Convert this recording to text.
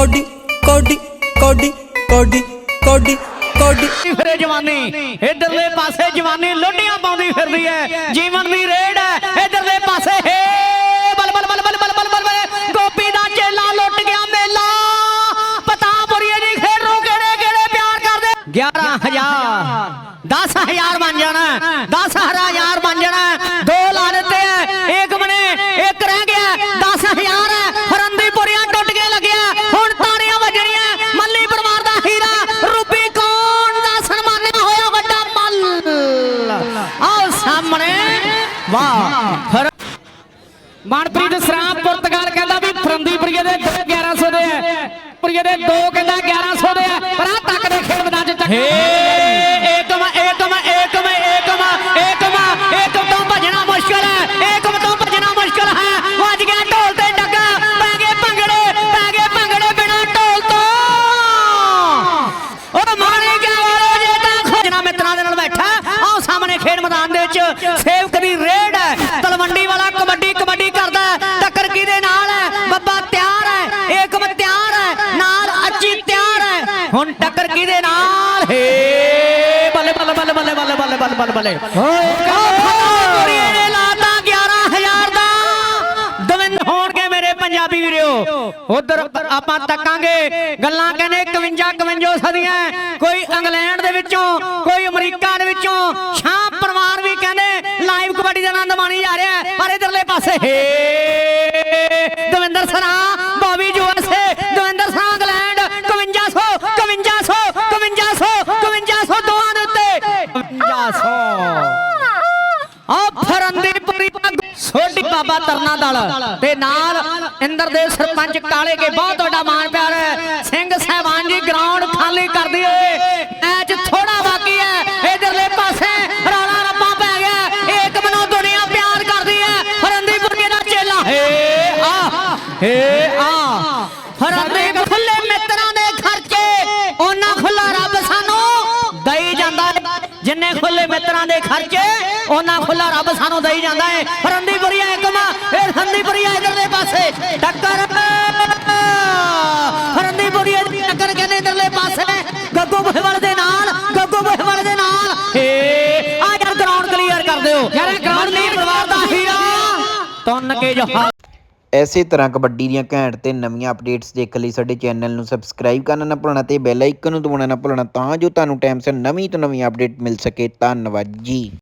Cody ਕੋਡੀ ਕੋਡੀ ਕੋਡੀ ਕੋਡੀ ਕੋਡੀ। ਫਿਰੇ ਜਵਾਨੀ, ਇਧਰਲੇ ਪਾਸੇ ਜਵਾਨੀ ਲੋਡੀਆਂ ਪਾਉਂਦੀ ਫਿਰਦੀ ਹੈ ਜੀਵਨ ਦੀ ਰੇਡ ਹੈ ਇਧਰਲੇ ਪਾਸੇ, ਹੇ ਬਲ ਬਲ ਬਲ ਬਲ ਬਲ ਬਲ ਬਲ ਗੋਪੀ ਦਾ ਚੇਲਾ ਲੁੱਟ ਗਿਆ ਮੇਲਾ। ਪਤਾ ਪੁਰੀਏ ਦੀ ਖੇਰੂ ਕਿਹੜੇ ਕਿਹੜੇ ਪਿਆਰ ਕਰਦੇ? 11000 10000 ਬਣ ਜਾਣਾ ਸਾਹਮਣੇ। ਵਾਹ। ਫਿਰ ਮਨਪ੍ਰੀਤ ਸਰਾਮ ਪੁਰਤਗਾਲ ਕਹਿੰਦਾ ਵੀ ਫਰੰਦੀ ਪ੍ਰੀਏ ਦੇ 1100 ਦੇ ਹੈ ਪ੍ਰੀਏ ਦੇ ਦੋ ਕਹਿੰਦਾ 1100 ਦੇ ਹੈ ਪਰ ਆ ਤੱਕ ਦੇ ਖੇਡ ਮੈਦਾਨ ਚ ਚੱਕ ਵਿੱਚ ਸੇਵਕ ਦੀ ਰੇਡ ਹੈ। ਤਲਵੰਡੀ ਵਾਲਾ ਕਬੱਡੀ ਕਬੱਡੀ ਕਰਦਾ ਹੈ। ਟੱਕਰ ਕਿਹਦੇ ਨਾਲ ਹੈ? ਬੱਬਾ ਤਿਆਰ ਹੈ। ਏਕਮ ਤਿਆਰ ਹੈ। ਨਾਲ ਅੱਜੀ ਤਿਆਰ ਹੈ। ਹੁਣ ਟੱਕਰ ਕਿਹਦੇ ਨਾਲ? ਹੇ ਬੱਲੇ ਬੱਲੇ ਬੱਲੇ ਬੱਲੇ ਬੱਲੇ ਬੱਲੇ ਬੱਲੇ ਬੱਲੇ ਬੱਲੇ। ਹੋਏ ਨੇ ਲਾਤਾ 11000 ਦਾ। ਦਵਿੰਦ ਹੋਣਗੇ ਮੇਰੇ ਪੰਜਾਬੀ ਵੀਰਿਓ ਉਧਰ ਆਪਾਂ ਤੱਕਾਂਗੇ। ਗੱਲਾਂ ਕਹਿੰਦੇ 51 51 ਸਦੀਆਂ। ਕੋਈ ਇੰਗਲੈਂਡ ਦੇ ਵਿੱਚੋਂ ਕੋਈ ਅਮਰੀਕਾ ਦੇ ਵਿੱਚੋਂ। ਲਾਈਵ ਦਾ ਆਨੰਦ ਮਾਣੀ ਜਾ ਰਿਹਾ ਪਰ ਇਧਰਲੇ ਪਾਸੇ, ਹੇ Davinder Sara Bobby USA Davinder Sara England 5500 5500 5500 5500 ਦੋਵਾਂ ਦੇ ਉੱਤੇ। 5500 ਆ ਫਰੰਦੀਪੁਰੀ ਸੋਢੀ ਬਾਬਾ ਤਰਨਾ ਦਲ ਤੇ ਨਾਲ ਇੰਦਰ ਦੇ ਸਰਪੰਚ ਕਾਲੇ ਕੇ ਬਹੁਤ ਵੱਡਾ ਮਾਣ ਪਿਆਰ ਹੈ। ਸਿੰਘ ਸਹਿਬਾਨ ਜੀ ਗਰਾਊਂਡ ਖਾਲੀ ਕਰਦੀ ਏ ਹੇ ਆ। ਫਰੰਦੀ ਖੁੱਲੇ ਮਿੱਤਰਾਂ ਦੇ ਖਰਚੇ ਉਹਨਾਂ ਖੁੱਲਾ ਰੱਬ ਸਾਨੂੰ ਦਈ ਜਾਂਦਾ ਹੈ। ਜਿੰਨੇ ਖੁੱਲੇ ਮਿੱਤਰਾਂ ਦੇ ਖਰਚੇ ਉਹਨਾਂ ਖੁੱਲਾ ਰੱਬ ਸਾਨੂੰ ਦਈ ਜਾਂਦਾ ਹੈ। ਫਰੰਦੀਪੁਰੀਆ ਇੱਕਮ ਇਹ ਫਰੰਦੀਪੁਰੀਆ ਇਧਰਲੇ ਪਾਸੇ। ਟੱਕਰ। ਫਰੰਦੀਪੁਰੀਆ ਦੀ ਟੱਕਰ ਕਹਿੰਦੇ ਇਧਰਲੇ ਪਾਸੇ। ਗੱਗੂ ਬਹਿਵਾਲ ਦੇ ਨਾਲ ਗੱਗੂ ਬਹਿਵਾਲ ਦੇ ਨਾਲ। ਏ ਆ ਯਾਰ ਗਰਾਊਂਡ ਕਲੀਅਰ ਕਰ ਦਿਓ। ਯਾਰ ਗਰਾਊਂਡ ਨਹੀਂ ਪਰਿਵਾਰ ਦਾ ਹੀਰਾ। ਤੁੰਨ ਕੇ ਜੋ ਐਸੇ ਤਰ੍ਹਾਂ ਕਬੱਡੀ ਦੀਆਂ ਘੈਂਟ ਤੇ ਨਵੀਆਂ ਅਪਡੇਟਸ ਦੇਖਣ ਲਈ ਸਾਡੇ ਚੈਨਲ ਨੂੰ ਸਬਸਕ੍ਰਾਈਬ ਕਰਨਾ ਨਾ ਭੁੱਲਣਾ ਤੇ ਬੈਲ ਆਈਕਨ ਨੂੰ ਦਬਾਉਣਾ ਨਾ ਭੁੱਲਣਾ ਤਾਂ ਜੋ ਤੁਹਾਨੂੰ ਟਾਈਮ ਸਿਰ ਨਵੀਂ ਤੋਂ ਨਵੀਂ ਅਪਡੇਟ ਮਿਲ ਸਕੇ। ਧੰਨਵਾਦ ਜੀ।